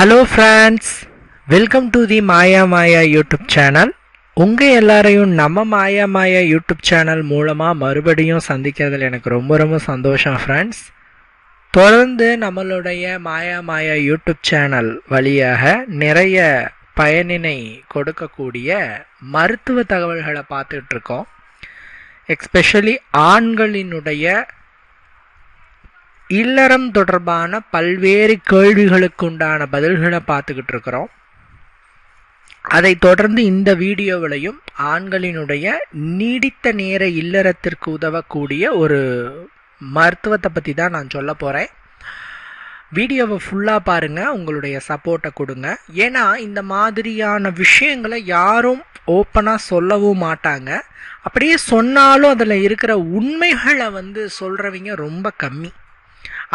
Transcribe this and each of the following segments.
Hello friends welcome to the Maya Maya YouTube channel உங்கள் எல்லாரையும் நம்ம மாயா மாயா யூடியூப் சேனல் மூலமாக மறுபடியும் சந்திக்கிறதுல எனக்கு ரொம்ப ரொம்ப சந்தோஷம் ஃப்ரெண்ட்ஸ் தொடர்ந்து நம்மளுடைய மாயா மாயா யூடியூப் சேனல் வழியாக நிறைய பயனினை கொடுக்கக்கூடிய மருத்துவ தகவல்களை பார்த்துட்ருக்கோம் எக்ஸ்பெஷலி ஆண்களினுடைய இல்லறம் தொடர்பான பல்வேறு கேள்விகளுக்குண்டான பதில்களை பார்த்துக்கிட்டு இருக்கிறோம் அதை தொடர்ந்து இந்த வீடியோவிலையும் ஆண்களினுடைய நீடித்த நேர இல்லறத்திற்கு உதவக்கூடிய ஒரு மருத்துவத்தை பற்றி தான் நான் சொல்ல போகிறேன் வீடியோவை ஃபுல்லாக பாருங்கள் உங்களுடைய சப்போர்ட்டை கொடுங்க. ஏன்னா இந்த மாதிரியான விஷயங்களை யாரும் ஓப்பனாக சொல்லவும் மாட்டாங்க. அப்படியே சொன்னாலும் அதில் இருக்கிற உண்மைகளை வந்து சொல்கிறவங்க ரொம்ப கம்மி.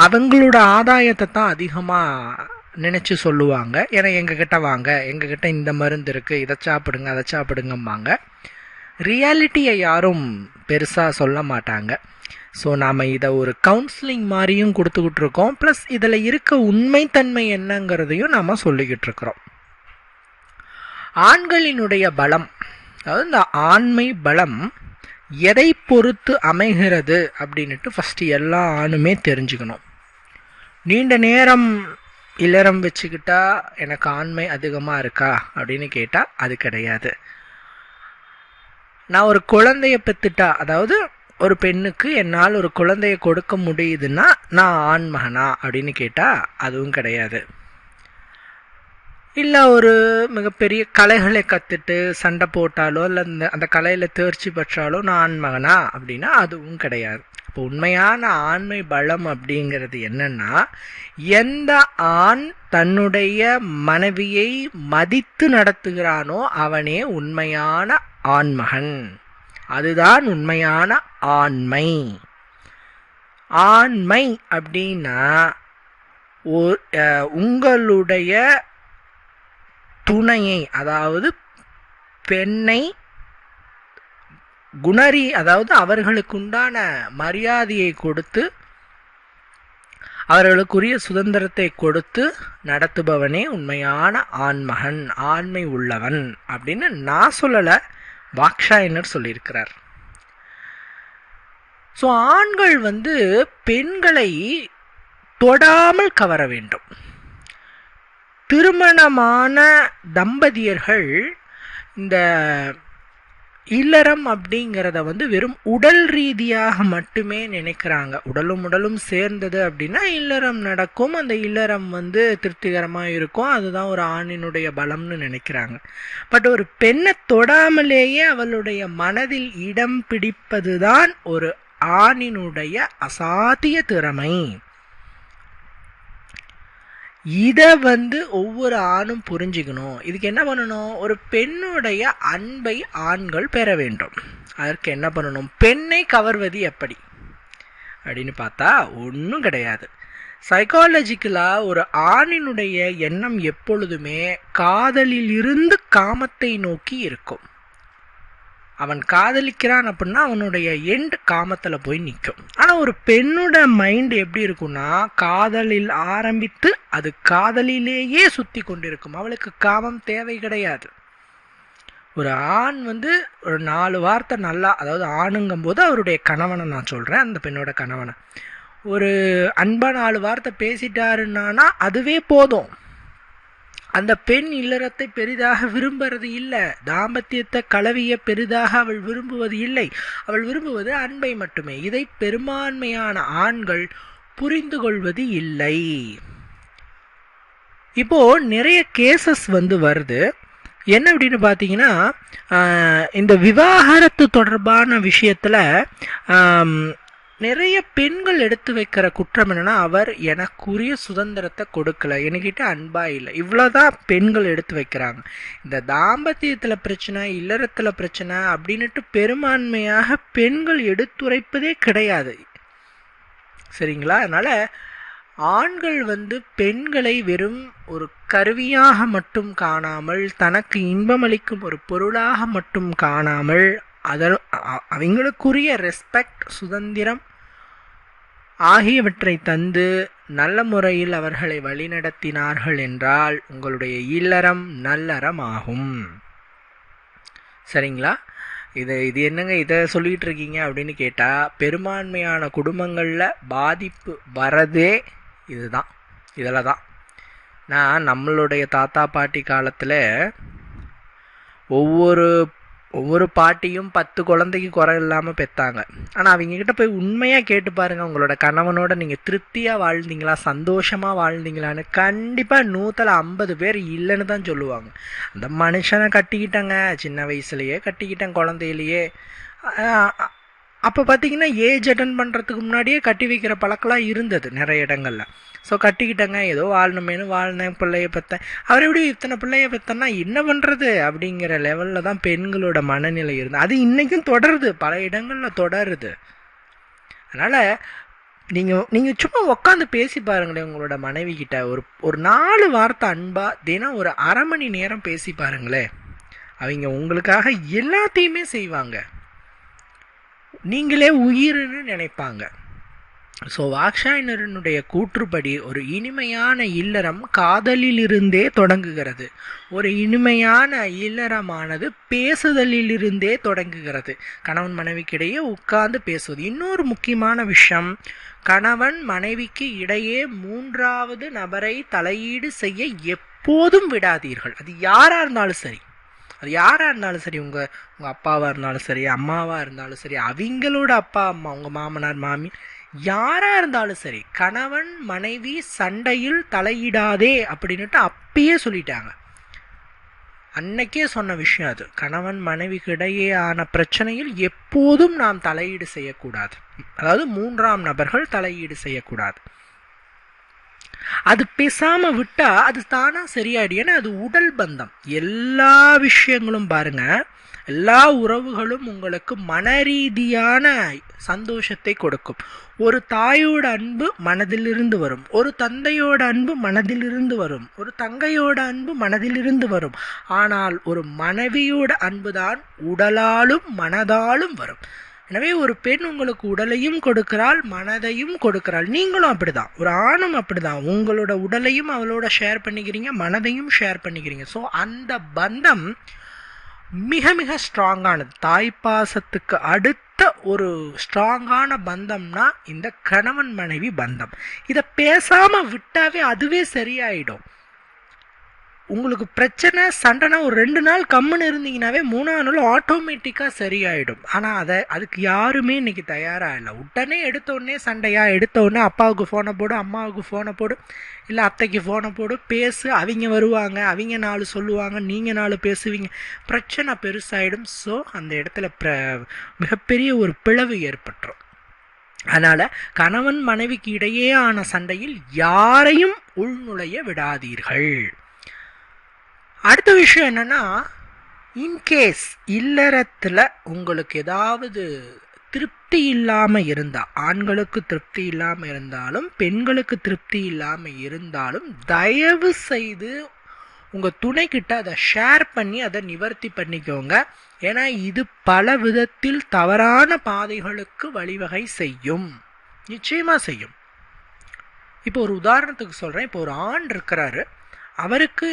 அவங்களோட ஆதாயத்தை தான் அதிகமாக நினச்சி சொல்லுவாங்க. ஏன்னா எங்ககிட்ட வாங்க எங்ககிட்ட இந்த மருந்து இருக்குது இதை சாப்பிடுங்க அதை சாப்பிடுங்கம்பாங்க. ரியாலிட்டியை யாரும் பெருசாக சொல்ல மாட்டாங்க. ஸோ நாம் இதை ஒரு கவுன்சிலிங் மாதிரியும் கொடுத்துக்கிட்டு இருக்கோம். ப்ளஸ் இதில் இருக்க உண்மைத்தன்மை என்னங்கிறதையும் நாம் சொல்லிக்கிட்டு இருக்கிறோம். ஆண்களினுடைய பலம் அதாவது இந்த ஆண்மை பலம் எதை பொறுத்து அமைகிறது அப்படின்ட்டு ஃபஸ்ட்டு எல்லா ஆணுமே தெரிஞ்சுக்கணும். நீண்ட நேரம் இல்லறம் வச்சுக்கிட்டா எனக்கு ஆண்மை அதிகமாக இருக்கா அப்படின்னு கேட்டால் அது கிடையாது. நான் ஒரு குழந்தைய பெற்றுட்டா அதாவது ஒரு பெண்ணுக்கு என்னால் ஒரு குழந்தைய கொடுக்க முடியுதுன்னா நான் ஆண்மகனா அப்படின்னு கேட்டால் அதுவும் கிடையாது. இல்லை ஒரு மிகப்பெரிய கலைகளை கற்றுட்டு சண்டை போட்டாலோ இல்லை அந்த அந்த கலையில் தேர்ச்சி பெற்றாலோ நான் ஆண்மகனா அப்படின்னா அதுவும் கிடையாது. இப்போ உண்மையான ஆண்மை பலம் அப்படிங்கிறது என்னன்னா எந்த ஆண் தன்னுடைய மனைவியை மதித்து நடத்துகிறானோ அவனே உண்மையான ஆண்மகன் அதுதான் உண்மையான ஆண்மை. ஆண்மை அப்படின்னா உங்களுடைய துணையை அதாவது பெண்ணை குணரி அதாவது அவர்களுக்குண்டான மரியாதையை கொடுத்து அவர்களுக்குரிய சுதந்திரத்தை கொடுத்து நடத்துபவனே உண்மையான ஆண்மகன் ஆண்மை உள்ளவன் அப்படின்னு நான் சொல்லலை வாக்ஷாயனர் சொல்லியிருக்கிறார். ஸோ ஆண்கள் வந்து பெண்களை தொடாமல் கவர வேண்டும். திருமணமான தம்பதியர்கள் இந்த இல்லறம் அப்படிங்கிறத வந்து வெறும் உடல் ரீதியாக மட்டுமே நினைக்கிறாங்க. உடலும் உடலும் சேர்ந்தது அப்படின்னா இல்லறம் நடக்கும். அந்த இல்லறம் வந்து திருப்திகரமாக இருக்கும். அதுதான் ஒரு ஆணினுடைய பலம்னு நினைக்கிறாங்க. பட் ஒரு பெண்ணை தொடாமலேயே அவளுடைய மனதில் இடம் பிடிப்பது தான் ஒரு ஆணினுடைய அசாத்திய திறமை. இதை வந்து ஒவ்வொரு ஆணும் புரிஞ்சுக்கணும். இதுக்கு என்ன பண்ணணும்? ஒரு பெண்ணுடைய அன்பை ஆண்கள் பெற வேண்டும். அதற்கு என்ன பண்ணணும்? பெண்ணை கவர்வது எப்படி? அப்படின்னு பார்த்தா ஒன்றும் கிடையாது. சைக்காலஜிக்கலாக ஒரு ஆணினுடைய எண்ணம் எப்பொழுதுமே காதலில் இருந்து காமத்தை நோக்கி இருக்கும். அவன் காதலிக்கிறான் அப்படின்னா அவனுடைய எண்ட் காமத்தில் போய் நிற்கும் ஆனால் ஒரு பெண்ணோட மைண்ட் எப்படி இருக்கும்னா காதலில் ஆரம்பித்து அது காதலிலேயே சுற்றி கொண்டிருக்கும். அவளுக்கு காமம் தேவை கிடையாது. ஒரு ஆண் வந்து ஒரு நாலு வார்த்தை நல்லா அதாவது ஆணுங்கும் போது அவருடைய கணவனை நான் சொல்கிறேன் அந்த பெண்ணோட கணவனை. ஒரு அன்பா நாலு வார்த்தை பேசிட்டாருன்னா அதுவே போதும். அந்த பெண் இல்லறத்தை பெரிதாக விரும்புறது இல்லை. தாம்பத்தியத்தை கலவிய பெரிதாக அவள் விரும்புவது இல்லை. அவள் விரும்புவது அன்பை மட்டுமே. இதை பெரும்பான்மையான ஆண்கள் புரிந்து கொள்வது இல்லை. இப்போ நிறைய கேசஸ் வந்து வருது. என்ன அப்படின்னு பார்த்தீங்கன்னா இந்த விவாகரத்து தொடர்பான விஷயத்தில் நிறைய பெண்கள் எடுத்து வைக்கிற குற்றம் என்னன்னா அவர் எனக்குரிய சுதந்திரத்தை கொடுக்கல. என்கிட்ட அன்பா இல்லை. இவ்வளோதான் பெண்கள் எடுத்து வைக்கிறாங்க. இந்த தாம்பத்தியத்தில் பிரச்சனை இல்லறத்தில் பிரச்சனை அப்படின்ட்டு பெரும்பான்மையாக பெண்கள் எடுத்துரைப்பதே கிடையாது. சரிங்களா? அதனால் ஆண்கள் வந்து பெண்களை வெறும் ஒரு கருவியாக மட்டும் காணாமல் தனக்கு இன்பமளிக்கும் ஒரு பொருளாக மட்டும் காணாமல் அதன் அவங்களுக்குரிய ரெஸ்பெக்ட் சுதந்திரம் ஆகியவற்றை தந்து நல்ல முறையில் அவர்களை வழிநடத்தினார்கள் என்றால் உங்களுடைய இல்லறம் நல்லறம் ஆகும் சரிங்களா? இது இது என்னங்க இதை சொல்லிகிட்டு இருக்கீங்க அப்படின்னு கேட்டால் பெரும்பான்மையான குடும்பங்களில் பாதிப்பு வரதே இதுதான். இதில் தான் நான் நம்மளுடைய தாத்தா பாட்டி காலத்தில் ஒவ்வொரு ஒவ்வொரு பாட்டியும் பத்து குழந்தைக்கு குறை இல்லாமல் பெற்றாங்க ஆனால் அவங்கக்கிட்ட போய் உண்மையாக கேட்டு பாருங்கள் உங்களோட கணவனோட நீங்கள் திருப்தியாக வாழ்ந்தீங்களா சந்தோஷமாக வாழ்ந்தீங்களான்னு கண்டிப்பாக நூற்றில் ஐம்பது பேர் இல்லைன்னு தான் சொல்லுவாங்க. அந்த மனுஷனை கட்டிக்கிட்டேங்க சின்ன வயசுலேயே கட்டிக்கிட்டேன் குழந்தையிலேயே. அப்போ பார்த்தீங்கன்னா ஏஜ் அட்டன் பண்ணுறதுக்கு முன்னாடியே கட்டி வைக்கிற பழக்கம்லாம் இருந்தது நிறைய இடங்களில். ஸோ கட்டிக்கிட்டேங்க. ஏதோ வாழணுமேனு வாழ்ந்தேன் பிள்ளைய பெற்றேன் அவர் எப்படி இத்தனை பிள்ளைய பெற்றேன்னா என்ன பண்ணுறது அப்படிங்கிற லெவலில் தான் பெண்களோட மனநிலை இருந்தது. அது இன்றைக்கும் தொடருது. பல இடங்களில் தொடருது. அதனால் நீங்கள் நீங்கள் சும்மா உட்காந்து பேசி பாருங்களேன் உங்களோட மனைவி கிட்ட. ஒரு ஒரு நாலு வார்த்தை அன்பாக தினம் ஒரு அரை மணி நேரம் பேசி பாருங்களேன். அவங்க உங்களுக்காக எல்லாத்தையுமே செய்வாங்க. நீங்களே உயிர்னு நினைப்பாங்க. ஸோ வாக்ஷாயினரனுடைய கூற்றுப்படி ஒரு இனிமையான இல்லறம் காதலிலிருந்தே தொடங்குகிறது. ஒரு இனிமையான இல்லறமானது பேசுதலிலிருந்தே தொடங்குகிறது. கணவன் மனைவிக்கிடையே உட்கார்ந்து பேசுவது. இன்னொரு முக்கியமான விஷயம் கணவன் மனைவிக்கு இடையே மூன்றாவது நபரை தலையீடு செய்ய எப்போதும் விடாதீர்கள். அது யாராக இருந்தாலும் சரி. அது யாராக இருந்தாலும் சரி உங்கள் உங்கள் அப்பாவாக இருந்தாலும் சரி அம்மாவாக இருந்தாலும் சரி அவங்களோட அப்பா அம்மா உங்கள் மாமனார் மாமி யாராக இருந்தாலும் சரி கணவன் மனைவி சண்டையில் தலையிடாதே அப்படின்னுட்டு அப்பயே சொல்லிட்டாங்க. அன்னைக்கே சொன்ன விஷயம் அது. கணவன் மனைவிக்கு இடையே ஆன பிரச்சனையில் எப்போதும் நாம் தலையீடு செய்யக்கூடாது. அதாவது மூன்றாம் நபர்கள் தலையீடு செய்யக்கூடாது. அது பேசாம விட்டா அது தானா சரியாடி ஏன்னா அது உடல் பந்தம். எல்லா விஷயங்களும் பாருங்க எல்லா உறவுகளும் உங்களுக்கு மன ரீதியான சந்தோஷத்தை கொடுக்கும். ஒரு தாயோட அன்பு மனதிலிருந்து வரும். ஒரு தந்தையோட அன்பு மனதிலிருந்து வரும். ஒரு தங்கையோட அன்பு மனதிலிருந்து வரும். ஆனால் ஒரு மனைவியோட அன்புதான் உடலாலும் மனதாலும் வரும். எனவே ஒரு பெண் உங்களுக்கு உடலையும் கொடுக்கிறாள் மனதையும் கொடுக்கிறாள். நீங்களும் அப்படிதான். ஒரு ஆணும் அப்படிதான். உங்களோட உடலையும் அவளோட ஷேர் பண்ணிக்கிறீங்க மனதையும் ஷேர் பண்ணிக்கிறீங்க. ஸோ அந்த பந்தம் மிக மிக ஸ்ட்ராங்கானது தாய்ப்பாசத்துக்கு அடுத்த ஒரு ஸ்ட்ராங்கான பந்தம்னா இந்த கணவன் மனைவி பந்தம். இதை பேசாமல் விட்டாவே அதுவே சரியாயிடும். உங்களுக்கு பிரச்சனை சண்டைனா ஒரு ரெண்டு நாள் கம்முன்னு இருந்தீங்கனாவே மூணாவது நாள் ஆட்டோமேட்டிக்காக சரியாயிடும். ஆனால் அதை அதுக்கு யாருமே இன்றைக்கி தயாராக இல்லை. உடனே எடுத்தோடனே சண்டையாக எடுத்தோடனே அப்பாவுக்கு ஃபோனை போடு அம்மாவுக்கு ஃபோனை போடு இல்லை அத்தைக்கு ஃபோனை போடு பேசு அவங்க வருவாங்க அவங்க நாலு சொல்லுவாங்க நீங்கள் நாலு பேசுவீங்க. பிரச்சனை பெருசாகிடும் ஸோ அந்த இடத்துல பிர மிகப்பெரிய ஒரு பிளவு ஏற்பட்டுரும். அதனால் கணவன் மனைவிக்கு இடையே ஆன சண்டையில் யாரையும் உள்நுழைய விடாதீர்கள். அடுத்த விஷயம் என்னென்னா இன்கேஸ் இல்லறத்தில் உங்களுக்கு ஏதாவது திருப்தி இல்லாமல் இருந்தால் ஆண்களுக்கு திருப்தி இல்லாமல் இருந்தாலும் பெண்களுக்கு திருப்தி இல்லாமல் இருந்தாலும் தயவு செய்து உங்கள் துணைக்கிட்ட அதை ஷேர் பண்ணி அதை நிவர்த்தி பண்ணிக்கோங்க. ஏன்னா இது பல விதத்தில் தவறான பாதைகளுக்கு வழிவகை செய்யும். நிச்சயமாக செய்யும். இப்போ ஒரு உதாரணத்துக்கு சொல்கிறேன் இப்போ ஒரு ஆண் இருக்கிறாரு. அவருக்கு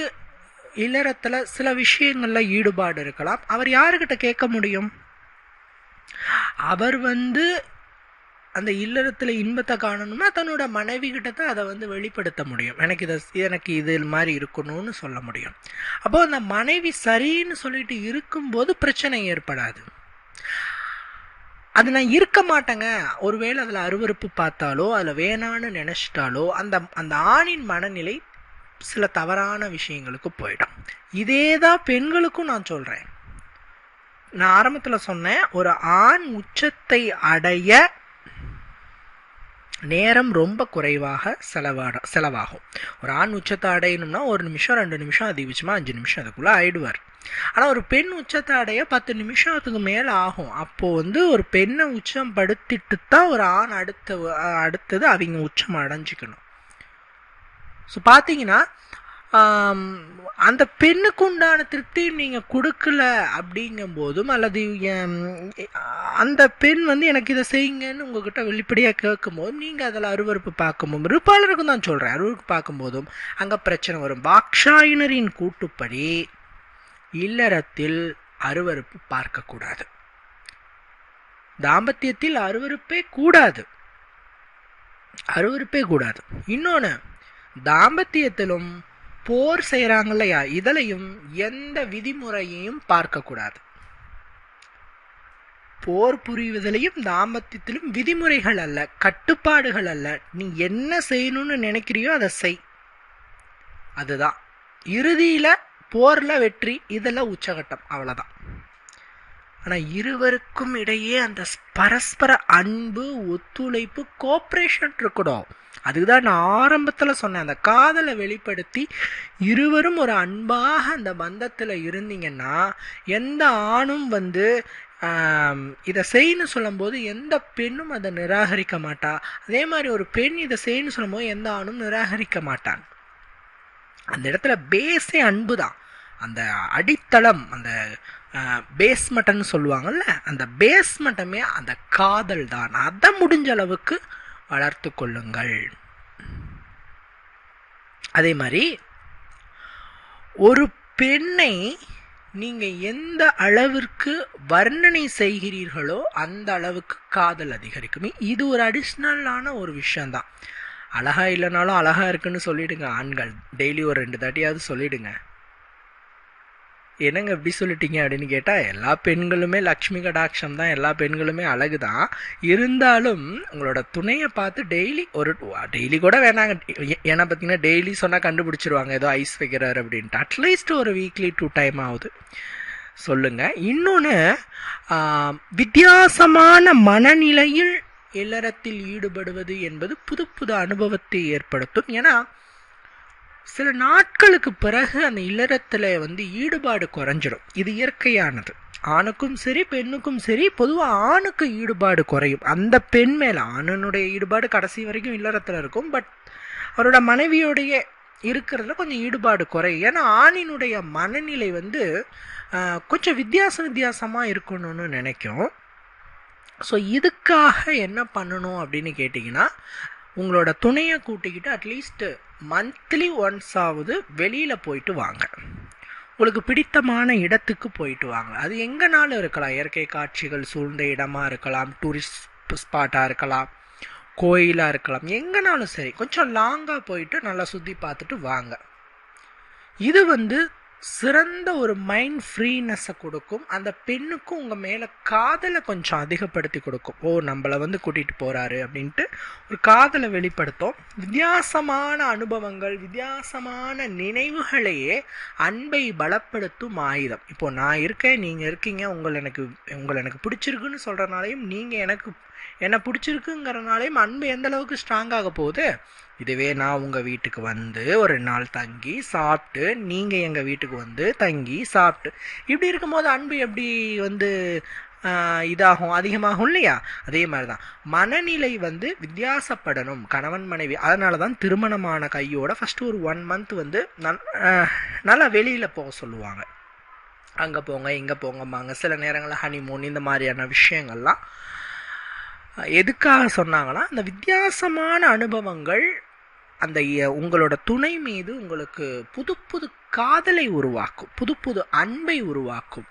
இல்லறத்தில் சில விஷயங்களில் ஈடுபாடு இருக்கலாம். அவர் யாருக்கிட்ட கேட்க முடியும்? அவர் வந்து அந்த இல்லறத்தில் இன்பத்தை காணணும்னா தன்னோட மனைவி கிட்ட தான் அதை வந்து வெளிப்படுத்த முடியும். எனக்கு இதை எனக்கு இது மாதிரி இருக்கணும்னு சொல்ல முடியும். அப்போ அந்த மனைவி சரின்னு சொல்லிட்டு இருக்கும்போது பிரச்சனை ஏற்படாது. அது நான் இருக்க மாட்டேங்க. ஒருவேளை அதில் அருவறுப்பு பார்த்தாலோ அதில் வேணான்னு நினச்சிட்டாலோ அந்த அந்த ஆணின் மனநிலை சில தவறான விஷயங்களுக்கு போயிடும். இதே தான் பெண்களுக்கும் நான் சொல்கிறேன் நான் ஆரம்பத்தில் சொன்னேன் ஒரு ஆண் உச்சத்தை அடைய நேரம் ரொம்ப குறைவாக செலவாட செலவாகும். ஒரு ஆண் உச்சத்தை அடையணும்னா ஒரு நிமிஷம் ரெண்டு நிமிஷம் அதிகபட்சமாக அஞ்சு நிமிஷம் அதுக்குள்ளே ஆயிடுவார். ஆனால் ஒரு பெண் உச்சத்தை அடைய பத்து நிமிஷத்துக்கு மேலே ஆகும். அப்போது வந்து ஒரு பெண்ணை உச்சம் படுத்திட்டு தான் ஒரு ஆண் அடுத்த அடுத்தது அவங்க உச்சம் அடைஞ்சிக்கணும். ஸோ பார்த்தீங்கன்னா அந்த பெண்ணுக்கு உண்டான திருப்தி நீங்கள் கொடுக்கல அப்படிங்கும்போதும் அல்லது அந்த பெண் வந்து எனக்கு இதை செய்யுங்கன்னு உங்ககிட்ட வெளிப்படையாக கேட்கும்போதும் நீங்கள் அதில் அருவருப்பு பார்க்கும்போது இருப்பாளருக்கும் தான் சொல்கிறேன் அருவருப்பு பார்க்கும்போதும் அங்கே பிரச்சனை வரும். பாக்ஷாயினரின் கூட்டுப்படி இல்லறத்தில் அருவருப்பு பார்க்கக்கூடாது. தாம்பத்தியத்தில் அருவருப்பே கூடாது. அருவருப்பே கூடாது. இன்னொன்று தாம்பத்தியத்திலும் போர் செய்கிறாங்க இல்லையா இதிலையும் எந்த விதிமுறையையும் பார்க்கக்கூடாது. போர் புரிவதிலையும் தாம்பத்தியத்திலும் விதிமுறைகள் அல்ல கட்டுப்பாடுகள் அல்ல. நீ என்ன செய்யணும்னு நினைக்கிறியோ அதை செய். அதுதான். இறுதியில் போரில் வெற்றி இதெல்லாம் உச்சகட்டம் அவ்வளோதான் ஆனால் இருவருக்கும் இடையே அந்த பரஸ்பர அன்பு ஒத்துழைப்பு கோஆப்ரேஷன் இருக்கணும். அதுதான் நான் ஆரம்பத்தில் சொன்னேன். அந்த காதலை வெளிப்படுத்தி இருவரும் ஒரு அன்பாக அந்த பந்தத்தில் இருந்தீங்கன்னா எந்த ஆணும் வந்து இதை செய்யணும் சொல்லும்போது எந்த பெண்ணும் அதை நிராகரிக்க மாட்டா. அதே மாதிரி ஒரு பெண் இதை செய்யணும் சொல்லும்போது எந்த ஆணும் நிராகரிக்க மாட்டான். அந்த இடத்துல பேஸே அன்பு தான். அந்த அடித்தளம் அந்த பேஸ்மட்டன்னு சொல்லுவாங்கல்ல அந்த பேஸ்மட்டமே அந்த காதல் தான். அதை முடிஞ்ச அளவுக்கு வளர்த்து கொள்ளுங்கள். அதே மாதிரி ஒரு பெண்ணை நீங்கள் எந்த அளவிற்கு வர்ணனை செய்கிறீர்களோ அந்த அளவுக்கு காதல் அதிகரிக்கும். இது ஒரு அடிஷ்னலான ஒரு விஷயந்தான் அழகா இல்லைனாலும் அழகாக இருக்குன்னு சொல்லிவிடுங்க ஆண்கள். டெய்லி ஒரு ரெண்டு தாட்டியாவது சொல்லிவிடுங்க என்னங்க எப்படி சொல்லிட்டீங்க அப்படின்னு கேட்டால் எல்லா பெண்களுமே லக்ஷ்மி கடாட்சம் தான் எல்லா பெண்களுமே அழகு தான். இருந்தாலும் உங்களோட துணையை பார்த்து டெய்லி ஒரு டெய்லி கூட வேணாங்க. ஏன்னா பார்த்தீங்கன்னா டெய்லி சொன்னால் கண்டுபிடிச்சிருவாங்க ஏதோ ஐஸ் வைக்கிறாரு அப்படின்ட்டு. அட்லீஸ்ட் ஒரு வீக்லி டூ டைம் ஆகுது சொல்லுங்கள் இன்னொன்று வித்தியாசமான மனநிலையில் இல்லறத்தில் ஈடுபடுவது என்பது புது புது அனுபவத்தை ஏற்படுத்தும். ஏன்னா சில நாட்களுக்கு பிறகு அந்த இல்லறத்தில் வந்து ஈடுபாடு குறைஞ்சிடும். இது இயற்கையானது. ஆணுக்கும் சரி பெண்ணுக்கும் சரி பொதுவாக ஆணுக்கு ஈடுபாடு குறையும். அந்த பெண் மேலே ஆணனுடைய ஈடுபாடு கடைசி வரைக்கும் இல்லறத்தில் இருக்கும். பட் அவரோட மனைவியோடைய இருக்கிறதுல கொஞ்சம் ஈடுபாடு குறையும். ஏன்னா ஆணினுடைய மனநிலை வந்து கொஞ்சம் வித்தியாச வித்தியாசமாக இருக்கணும்னு நினைக்கும். ஸோ இதுக்காக என்ன பண்ணணும் அப்படின்னு கேட்டிங்கன்னா உங்களோட துணையை கூட்டிக்கிட்டு அட்லீஸ்ட்டு மந்த்லி ஒன்ஸ் ஆகுது வெளியில் போயிட்டு வாங்க. உங்களுக்கு பிடித்தமான இடத்துக்கு போயிட்டு வாங்க. அது எங்கனாலும் இருக்கலாம். இயற்கை காட்சிகள் சூழ்ந்த இடமா இருக்கலாம். டூரிஸ்ட் ஸ்பாட்டாக இருக்கலாம். கோயிலாக இருக்கலாம். எங்கனாலும் சரி. கொஞ்சம் லாங்காக போயிட்டு நல்லா சுற்றி பார்த்துட்டு வாங்க. இது வந்து சிறந்த ஒரு மைண்ட் ஃப்ரீனஸை கொடுக்கும். அந்த பெண்ணுக்கும் உங்கள் மேலே காதலை கொஞ்சம் அதிகப்படுத்தி கொடுக்கும். ஓ நம்மளை வந்து கூட்டிகிட்டு போகிறாரு அப்படின்ட்டு ஒரு காதலை வெளிப்படுத்தும். வித்தியாசமான அனுபவங்கள் வித்தியாசமான நினைவுகளையே அன்பை பலப்படுத்தும் ஆயுதம். இப்போது நான் இருக்கேன் நீங்கள் இருக்கீங்க உங்களை எனக்கு உங்களை எனக்கு பிடிச்சிருக்குன்னு சொல்கிறனாலையும் நீங்கள் எனக்கு என்னை பிடிச்சிருக்குங்கிறனாலையும் அன்பு எந்த அளவுக்கு ஸ்ட்ராங்காக போகுது? இதுவே நான் உங்கள் வீட்டுக்கு வந்து ஒரு ரெண்டு நாள் தங்கி சாப்பிட்டு நீங்கள் எங்கள் வீட்டுக்கு வந்து தங்கி சாப்பிட்டு. இப்படி இருக்கும்போது அன்பு எப்படி வந்து இதாகும் அதிகமாகும் இல்லையா? அதே மாதிரி தான் மனநிலை வந்து வித்தியாசப்படணும் கணவன் மனைவி. அதனால தான் திருமணமான கையோட ஃபஸ்ட்டு ஒரு ஒன் மந்த் வந்து நன் நல்லா வெளியில் போக சொல்லுவாங்க. அங்கே போங்க இங்கே போங்கம்பாங்க. சில நேரங்களில் ஹனிமூன் இந்த மாதிரியான விஷயங்கள்லாம். எதுக்காக சொன்னாங்கன்னா அந்த வித்தியாசமான அனுபவங்கள் அந்த உங்களோட துணை மீது உங்களுக்கு புது புது காதலை உருவாக்கும் புது புது அன்பை உருவாக்கும்.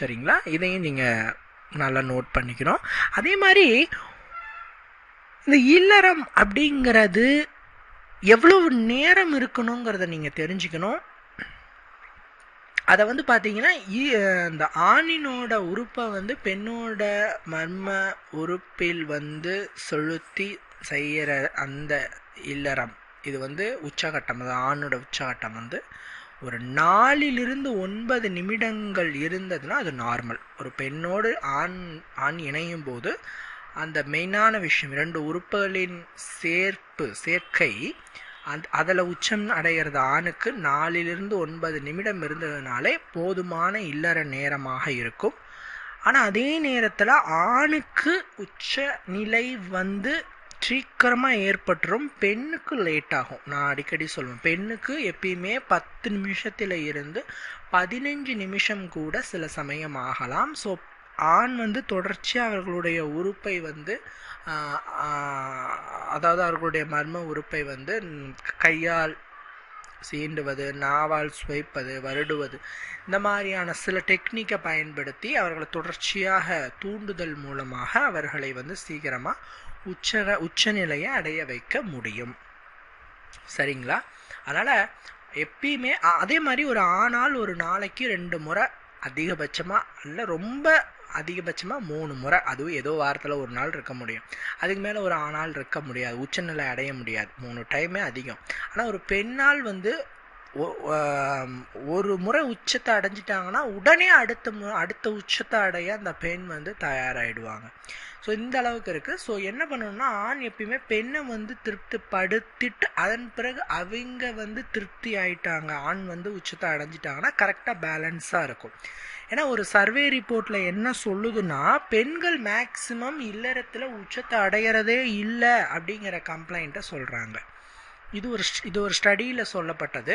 சரிங்களா? இதையும் நீங்கள் நல்லா நோட் பண்ணிக்கணும். அதே மாதிரி இந்த இல்லறம் அப்படிங்கிறது எவ்வளவு நேரம் இருக்கணுங்கிறத நீங்கள் தெரிஞ்சுக்கணும். அதை வந்து பார்த்தீங்கன்னா இ- இந்த ஆணினோட உறுப்பை வந்து பெண்ணோட மர்ம உறுப்பில் வந்து செலுத்தி செய்கிற அந்த இல்லறம். இது வந்து உச்சகட்டம் அது ஆணோட உச்சகட்டம் வந்து ஒரு நாலிலிருந்து ஒன்பது நிமிடங்கள் இருந்ததுன்னா அது நார்மல் ஒரு பெண்ணோடு ஆண் ஆண் இணையும் போது அந்த மெயினான விஷயம் இரண்டு உறுப்புகளின் சேர்ப்பு சேர்க்கை அந் அதில் உச்சம் அடைகிறது ஆணுக்கு நாலிலிருந்து ஒன்பது நிமிடம் இருந்ததுனாலே போதுமான இல்லற நேரமாக இருக்கும். ஆனால் அதே நேரத்தில் ஆணுக்கு உச்ச நிலை வந்து சீக்கிரமாக ஏற்பட்டுரும். பெண்ணுக்கு லேட் ஆகும். நான் அடிக்கடி சொல்லுவேன். பெண்ணுக்கு எப்பயுமே பத்து நிமிஷத்தில் இருந்து பதினஞ்சு நிமிஷம் கூட சில சமயம் ஆகலாம். ஸோ ஆண் வந்து தொடர்ச்சியாக அவர்களுடைய உறுப்பை வந்து அதாவது அவர்களுடைய மர்ம உறுப்பை வந்து கையால் சீண்டுவது நாவால் சுவைப்பது வருடுவது இந்த மாதிரியான சில டெக்னிக்கை பயன்படுத்தி அவர்களை தொடர்ச்சியாக தூண்டுதல் மூலமாக அவர்களை வந்து சீக்கிரமாக உச்ச உச்சநிலையை அடைய வைக்க முடியும். சரிங்களா? அதனால் எப்பயுமே அதே மாதிரி ஒரு ஆணால் ஒரு நாளைக்கு ரெண்டு முறை அதிகபட்சமாக இல்லை ரொம்ப அதிகபட்சமாக மூணு முறை அதுவும் ஏதோ வாரத்தில் ஒரு நாள் இருக்க முடியும். அதுக்கு மேலே ஒரு ஆணால் இருக்க முடியாது உச்சநிலை அடைய முடியாது. மூணு டைமே அதிகம். ஆனால் ஒரு பெண்ணால் வந்து ஒரு முறை உச்சத்தை அடைஞ்சிட்டாங்கன்னா உடனே அடுத்த மு அடுத்த உச்சத்தை அடைய அந்த பெண் வந்து தயாராகிடுவாங்க ஸோ இந்த அளவுக்கு இருக்குது ஸோ என்ன பண்ணணும்னா ஆண் எப்பயுமே பெண்ணை வந்து திருப்திப்படுத்திட்டு அதன் பிறகு அவங்க வந்து திருப்தி ஆயிட்டாங்க. ஆண் வந்து உச்சத்தை அடைஞ்சிட்டாங்கன்னா கரெக்டாக பேலன்ஸாக இருக்கும். ஏன்னா ஒரு சர்வே ரிப்போர்ட்டில் என்ன சொல்லுதுன்னா பெண்கள் மேக்சிமம் இல்லறத்தில் உச்சத்தை அடையிறதே இல்லை அப்படிங்கிற கம்ப்ளைண்ட்டை சொல்கிறாங்க இது ஒரு இது ஒரு ஸ்டடியில் சொல்லப்பட்டது.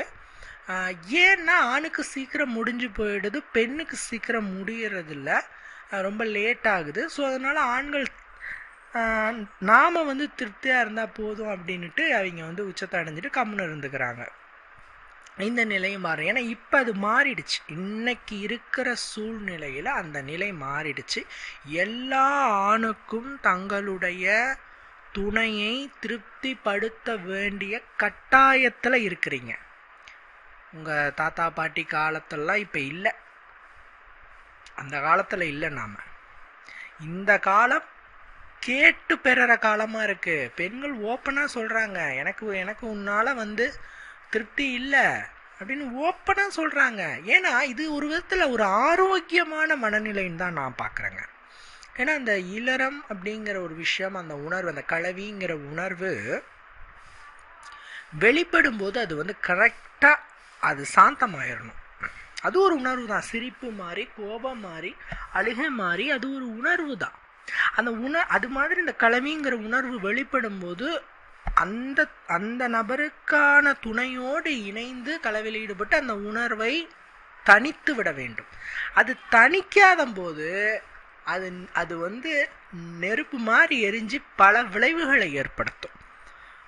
ஏன்னா ஆணுக்கு சீக்கிரம் முடிஞ்சு போயிடுது பெண்ணுக்கு சீக்கிரம் முடியறதில்ல? ரொம்ப லேட் ஆகுது. ஸோ அதனால் ஆண்கள் நாம் வந்து திருப்தியாக இருந்தால் போதும் அப்படின்ட்டு அவங்க வந்து உச்சத்தை அடைஞ்சிட்டு கம்முன்னு இருந்துக்கிறாங்க. இந்த நிலையும் மாறும் ஏன்னா இப்போ அது மாறிடுச்சு. இன்னைக்கு இருக்கிற சூழ்நிலையில் அந்த நிலை மாறிடுச்சு. எல்லா ஆணுக்கும் தங்களுடைய துணையை திருப்திப்படுத்த வேண்டிய கட்டாயத்தில் இருக்கிறீங்க. உங்கள் தாத்தா பாட்டி காலத்தெல்லாம் இப்போ இல்லை. அந்த காலத்தில் இல்லை நாம். இந்த காலம் கேட்டு பெறுற காலமாக இருக்குது பெண்கள் ஓப்பனாக சொல்கிறாங்க எனக்கு எனக்கு உன்னால் வந்து திருப்தி இல்லை அப்படின்னு ஓப்பனாக சொல்கிறாங்க ஏன்னா இது ஒரு விதத்தில் ஒரு ஆரோக்கியமான மனநிலைன்னு தான் நான் பார்க்குறேங்க ஏன்னா அந்த இளரம் அப்படிங்கிற ஒரு விஷயம் அந்த உணர்வு அந்த கலவிங்கிற உணர்வு வெளிப்படும் போது அது வந்து கரெக்டாக அது சாந்தமாயிடணும் அது ஒரு உணர்வு தான் சிரிப்பு மாறி கோபம் மாறி அழுகை மாறி அது ஒரு உணர்வு தான் அந்த உண அது மாதிரி இந்த கலவிங்கிற உணர்வு வெளிப்படும் போது அந்த அந்த நபருக்கான துணையோடு இணைந்து கலவையில் ஈடுபட்டு அந்த உணர்வை தனித்து விட வேண்டும். அது தணிக்காத போது அது அது வந்து நெருப்பு மாதிரி எரிஞ்சு பல விளைவுகளை ஏற்படுத்தும்.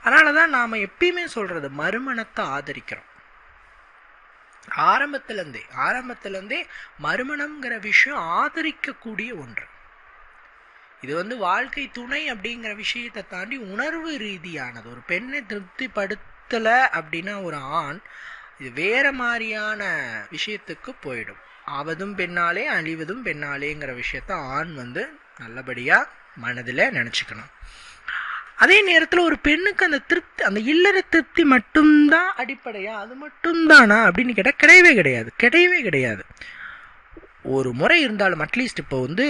அதனால தான் நாம் எப்பயுமே சொல்கிறது மறுமணத்தை ஆதரிக்கிறோம். ஆரம்பத்திலேருந்தே ஆரம்பத்திலேருந்தே மறுமணம்ங்கிற விஷயம் ஆதரிக்கக்கூடிய ஒன்று. இது வந்து வாழ்க்கை துணை அப்படிங்கிற விஷயத்தை தாண்டி உணர்வு ரீதியானது. ஒரு பெண்ணை திருப்திப்படுத்தலை அப்படின்னா ஒரு ஆண் இது வேற மாதிரியான விஷயத்துக்கு போயிடும். ஆவதும் பெண்ணாலே அழிவதும் பெண்ணாலேங்கிற விஷயத்த ஆண் வந்து நல்லபடியாக மனதில் நினச்சிக்கணும். அதே நேரத்தில் ஒரு பெண்ணுக்கு அந்த திருப்தி அந்த இல்லற திருப்தி மட்டும்தான் அடிப்படையா? அது மட்டும்தானா? அப்படின்னு கேட்டால் கிடையவே கிடையாது. கிடையவே கிடையாது. ஒரு முறை இருந்தாலும் அட்லீஸ்ட் இப்போ வந்து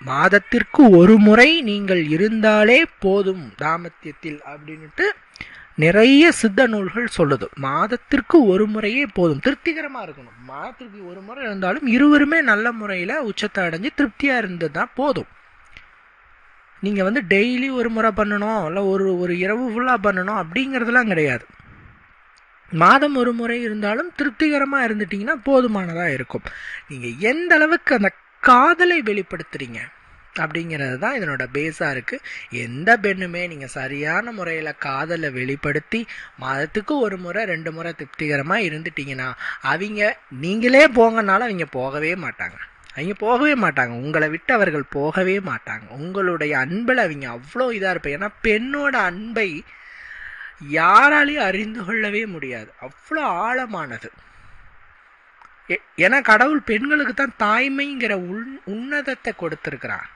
மாதத்திற்கு ஒரு முறை நீங்கள் இருந்தாலே போதும் தாமத்தியத்தில் அப்படின்ட்டு நிறைய சித்த நூல்கள் சொல்லுது. மாதத்திற்கு ஒரு முறையே போதும். திருப்திகரமாக இருக்கணும். மாதத்திற்கு ஒரு முறை இருந்தாலும் இருவருமே நல்ல முறையில் உச்சத்தை அடைஞ்சு திருப்தியாக இருந்தது தான் போதும். நீங்கள் வந்து டெய்லி ஒரு முறை பண்ணணும் இல்லை ஒரு ஒரு இரவு ஃபுல்லாக பண்ணணும் அப்படிங்கிறதுலாம் கிடையாது. மாதம் ஒரு முறை இருந்தாலும் திருப்திகரமாக இருந்துட்டிங்கன்னா போதுமானதாக இருக்கும். நீங்கள் எந்த அளவுக்கு அந்த காதலை வெளிப்படுத்துகிறீங்க அப்படிங்கிறது தான் இதனோட பேஸாக இருக்குது எந்த பெண்ணுமே நீங்கள் சரியான முறையில் காதலை வெளிப்படுத்தி மாதத்துக்கு ஒரு முறை ரெண்டு முறை திருப்திகரமாக இருந்துட்டிங்கன்னா அவங்க நீங்களே போங்கனாலும் அவங்க போகவே மாட்டாங்க. அவங்க போகவே மாட்டாங்க. உங்களை விட்டு அவர்கள் போகவே மாட்டாங்க. உங்களுடைய அன்பில் அவங்க அவ்வளோ இதாக இருப்பாங்க ஏன்னா பெண்ணோட அன்பை யாராலையும் அறிந்து கொள்ளவே முடியாது. அவ்வளோ ஆழமானது. ஏன்னா கடவுள் பெண்களுக்கு தான் தாய்மைங்கிற உன் உன்னதத்தை கொடுத்துருக்கிறான்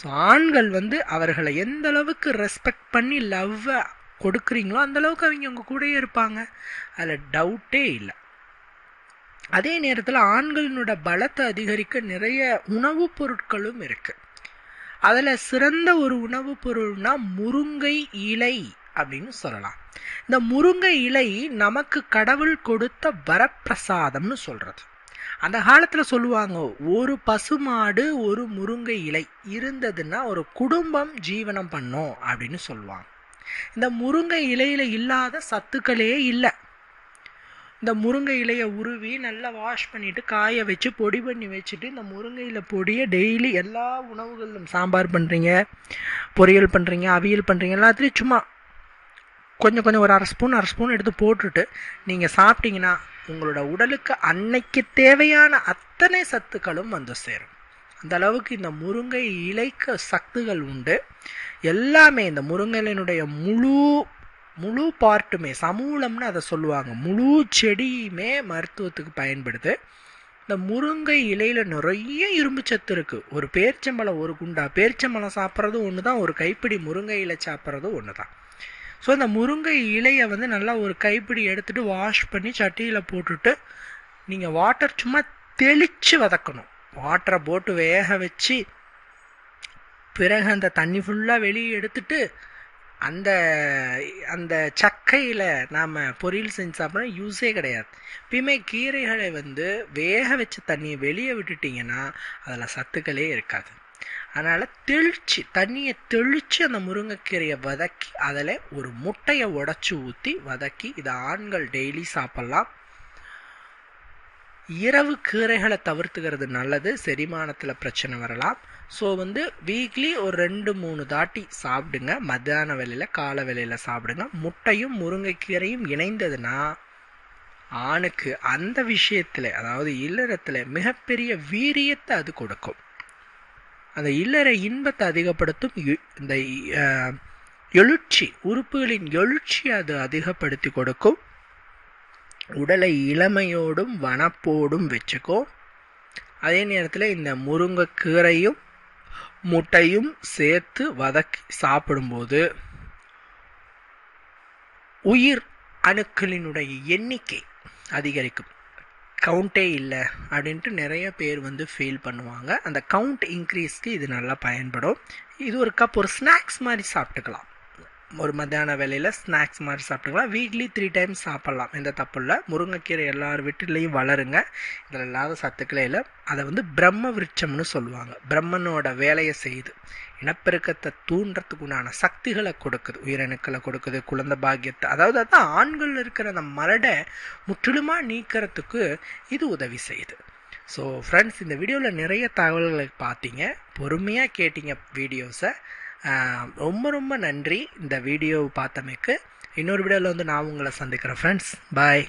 ஸோ ஆண்கள் வந்து அவர்களை எந்த அளவுக்கு ரெஸ்பெக்ட் பண்ணி லவ்வை கொடுக்குறீங்களோ அந்த அளவுக்கு அவங்க உங்கள் கூடயே இருப்பாங்க. அதில் டவுட்டே இல்லை. அதே நேரத்தில் ஆண்களினோட பலத்தை அதிகரிக்க நிறைய உணவுப் பொருட்களும் இருக்கு. அதில் சிறந்த ஒரு உணவுப் பொருள்னா முருங்கை இலை அப்படின்னு சொல்லலாம். இந்த முருங்கை இலை நமக்கு கடவுள் கொடுத்த வரப்பிரசாதம்னு சொல்றது. அந்த காலத்தில் சொல்லுவாங்க ஒரு பசுமாடு ஒரு முருங்கை இலை இருந்ததுன்னா ஒரு குடும்பம் ஜீவனம் பண்ணும் அப்படின்னு சொல்லுவாங்க. இந்த முருங்கை இலையில் இல்லாத சத்துக்களே இல்லை. இந்த முருங்கை இலையை உருவி நல்லா வாஷ் பண்ணிவிட்டு காய வச்சு பொடி பண்ணி வச்சுட்டு இந்த முருங்கை இலை பொடியை டெய்லி எல்லா உணவுகளிலும் சாம்பார் பண்ணுறீங்க பொரியல் பண்ணுறீங்க அவியல் பண்ணுறீங்க எல்லாத்துலேயும் சும்மா கொஞ்சம் கொஞ்சம் ஒரு அரை ஸ்பூன் அரை ஸ்பூன் எடுத்து போட்டுட்டு நீங்கள் சாப்பிட்டீங்கன்னா உங்களோட உடலுக்கு அன்னைக்கு தேவையான அத்தனை சத்துக்களும் வந்து சேரும். அந்த அளவுக்கு இந்த முருங்கை இலைக்கு சத்துகள் உண்டு. எல்லாமே இந்த முருங்கையினுடைய முழு முழு பார்ட்டுமே சமூலம்னு அதை சொல்லுவாங்க. முழு செடியுமே மருத்துவத்துக்கு பயன்படுது. இந்த முருங்கை இலையில் நிறைய இரும்பு சத்து இருக்குது ஒரு பேர்ச்சம்பழம் ஒரு குண்டா பேர்ச்சம்பழம் சாப்பிட்றதும் ஒன்று தான் ஒரு கைப்பிடி முருங்கை இலை சாப்பிட்றதும் ஒன்று தான் ஸோ இந்த முருங்கை இலையை வந்து நல்லா ஒரு கைப்பிடி எடுத்துகிட்டு வாஷ் பண்ணி சட்டியில் போட்டுட்டு நீங்கள் வாட்டர் சும்மா தெளித்து வதக்கணும். வாட்டரை போட்டு வேக வச்சு பிறகு அந்த தண்ணி ஃபுல்லாக வெளியே எடுத்துட்டு அந்த அந்த சக்கையில் நாம் பொரியல் செஞ்சு சாப்பிட்றோம் யூஸே கிடையாது. எப்பயுமே கீரைகளை வந்து வேக வச்ச தண்ணியை வெளியே விட்டுட்டிங்கன்னா அதில் சத்துக்களே இருக்காது. அதனால் தெளித்து தண்ணியை தெளித்து அந்த முருங்கைக்கீரையை வதக்கி அதில் ஒரு முட்டையை உடச்சி ஊற்றி வதக்கி இதை ஆண்கள் டெய்லி சாப்பிட்லாம். இரவு கீரைகளை தவிர்த்துக்கிறது நல்லது செரிமானத்தில் பிரச்சனை வரலாம். ஸோ வந்து வீக்லி ஒரு ரெண்டு மூணு தாட்டி சாப்பிடுங்க. மத்தியான வேலையில் காலை வேலையில் சாப்பிடுங்க. முட்டையும் முருங்கைக்கீரையும் இணைந்ததுன்னா ஆணுக்கு அந்த விஷயத்தில் அதாவது இல்லறத்தில் மிகப்பெரிய வீரியத்தை அது கொடுக்கும். அந்த இல்லற இன்பத்தை அதிகப்படுத்தும் இந்த எழுச்சி உறுப்புகளின் எழுச்சி அது அதிகப்படுத்தி கொடுக்கும். உடலை இளமையோடும் வனப்போடும் வச்சுக்கும் அதே நேரத்தில் இந்த முருங்கைக்கீரையும் முட்டையும் சேர்த்து வதக்கி சாப்பிடும்போது உயிர் அணுக்களினுடைய எண்ணிக்கை அதிகரிக்கும். கவுண்டே இல்லை அப்படின்ட்டு நிறைய பேர் வந்து ஃபீல் பண்ணுவாங்க. அந்த கவுண்ட் இன்க்ரீஸ்க்கு இது நல்லா பயன்படும். இது ஒரு கப் ஒரு ஸ்நாக்ஸ் மாதிரி சாப்பிட்டுக்கலாம். ஒரு மத்தியான வேலையில் ஸ்நாக்ஸ் மாதிரி சாப்பிட்டுக்கலாம். வீக்லி த்ரீ டைம்ஸ் சாப்பிட்லாம். எந்த தப்பு இல்லை. முருங்கைக்கீரை எல்லார் வீட்டிலையும் வளருங்க. இதில் இல்லாத சத்துக்களே இல்லை. அதை வந்து பிரம்ம விருட்சம்னு சொல்லுவாங்க. பிரம்மனோட வேலையை செய்யுது. இனப்பெருக்கத்தை தூண்டுறதுக்கு உண்டான சக்திகளை கொடுக்குது. உயிரணுக்களை கொடுக்குது. குழந்தை பாக்கியத்தை. அதாவது அதான் ஆண்கள் இருக்கிற அந்த மரடை முற்றிலுமாக நீக்கிறதுக்கு இது உதவி செய்யுது. ஸோ ஃப்ரெண்ட்ஸ் இந்த வீடியோவில் நிறைய தகவல்களை பார்த்தீங்க. பொறுமையாக கேட்டீங்க வீடியோஸை. ரொம்ப ரொம்ப நன்றி இந்த வீடியோ பார்த்தமைக்கு. இன்னொரு வீடியோவில் வந்து நான் உங்களை சந்திக்கிறேன் ஃப்ரெண்ட்ஸ் பாய்